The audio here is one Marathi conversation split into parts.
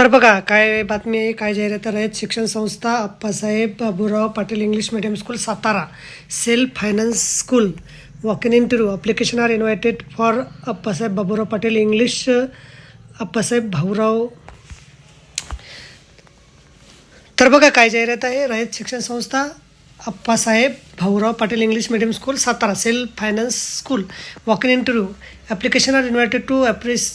तर बघा काय बातमी आहे काय जाहिरात आहेत Shikshan Sanstha Appasaheb Baburao Patil English medium school Satara. Self finance school walk in interview application are invited for Appasaheb Baburao Patil English Appasaheb Bhaurao. तर बघा काय जाहिरात आहे Rayat Shikshan Sanstha Appasaheb Bhaurao Patil English medium school Satara self finance school walk in interview application are invited to ॲप्रिस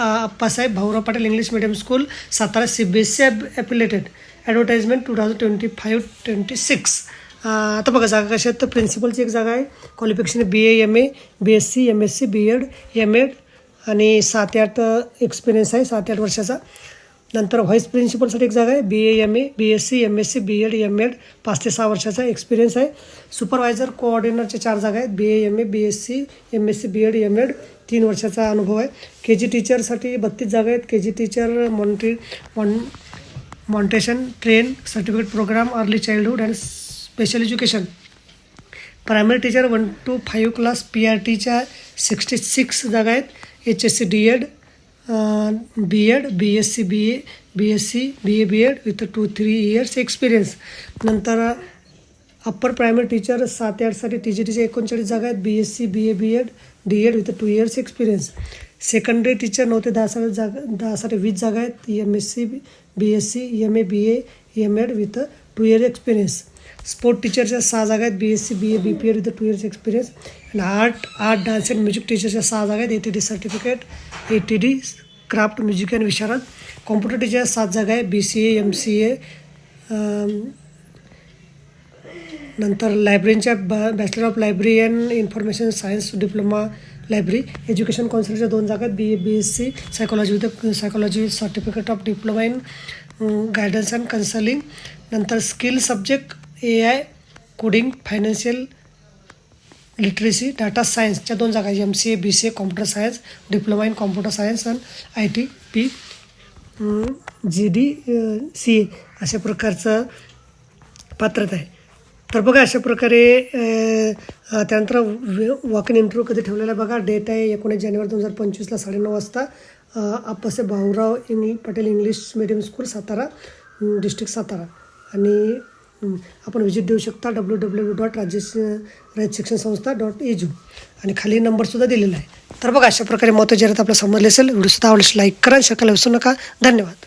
Appasaheb Bhaurao Patil English medium school Satara C B S C affiliated advertisement two thousand twenty five twenty six आता बघा जागा कशा आहेत. तर प्रिन्सिपलची एक जागा आहे. Qualification B A M A B S C M S C B Ed M Ed आणि सात आठ एक्सपिरियन्स आहे. सात ते आठ वर्षाचा. नंतर व्हाईस प्रिन्सिपलसाठी एक जागा आहे. B A M A B S C M S C B Ed M Ed पाच ते सहा वर्षाचा एक्सपिरियन्स आहे. सुपरवायझर कोऑर्डिनेटरच्या चार जागा आहेत. B A M A B S C M S C B Ed M Ed तीन वर्षाचा अनुभव आहे. के जी टीचरसाठी बत्तीस जागा आहेत. के जी टीचर मॉन्ट्री मॉन montessori train certificate program early childhood and special education primary teacher one two five class P R टीच्या सिक्स्टी सिक्स जागा आहेत. H S C D Ed B Ed B S C B A B S C B A B Ed with two three years experience नंतर अप्पर प्रायमरी टीचर सात आठसाठी टी जी टीचे एकोणचाळीस जागा आहेत. B S C B A B Ed D Ed with two years experience secondary teacher नऊ ते दहासाठी जागा दहासाठी वीस जागा आहेत. M S C B S C M A B A M Ed with two year experience sport टीचरच्या सहा जागा आहेत. B S C B A B P Ed with two years experience and art art dance and music टीचरच्या सहा जागा आहेत. A T D certificate A T D craft music and विशारद. कॉम्प्युटर टीचर सात जागा आहे. B C A M C A नंतर लायब्ररीच्या बॅ bachelor of library and information science diploma library education कौन्सिलच्या दोन जागा आहेत. B A B S C psychology with psychology certificate of diploma in guidance and consulting नंतर skill subject A I coding financial literacy data सायन्सच्या दोन जागा M C A B C A computer science diploma in computer science and I T P G D C A अशा प्रकारचं पात्रता आहे. तर बघा अशा प्रकारे त्यानंतर वॉक इन इंटरव्ह्यू कधी ठेवलेला बघा. डेट आहे एकोणीस जानेवारी दोन हजार पंचवीसला साडेनऊ वाजता. आपसे भाऊराव इंग Patel English medium school Satara district Satara. आणि आपण व्हिजिट देऊ शकता डब्ल्यू डब्ल्यू डब्ल्यू डॉट राज्य राज्य शिक्षण संस्था डॉट एजू आणि खाली नंबरसुद्धा दिलेला आहे. तर बघा अशा प्रकारे महत्त्वाची जाहिरात आपल्याला समजले असेल व्हिडिओसुद्धा आवडल्यास लाईक करा शकायला विसरू नका. धन्यवाद.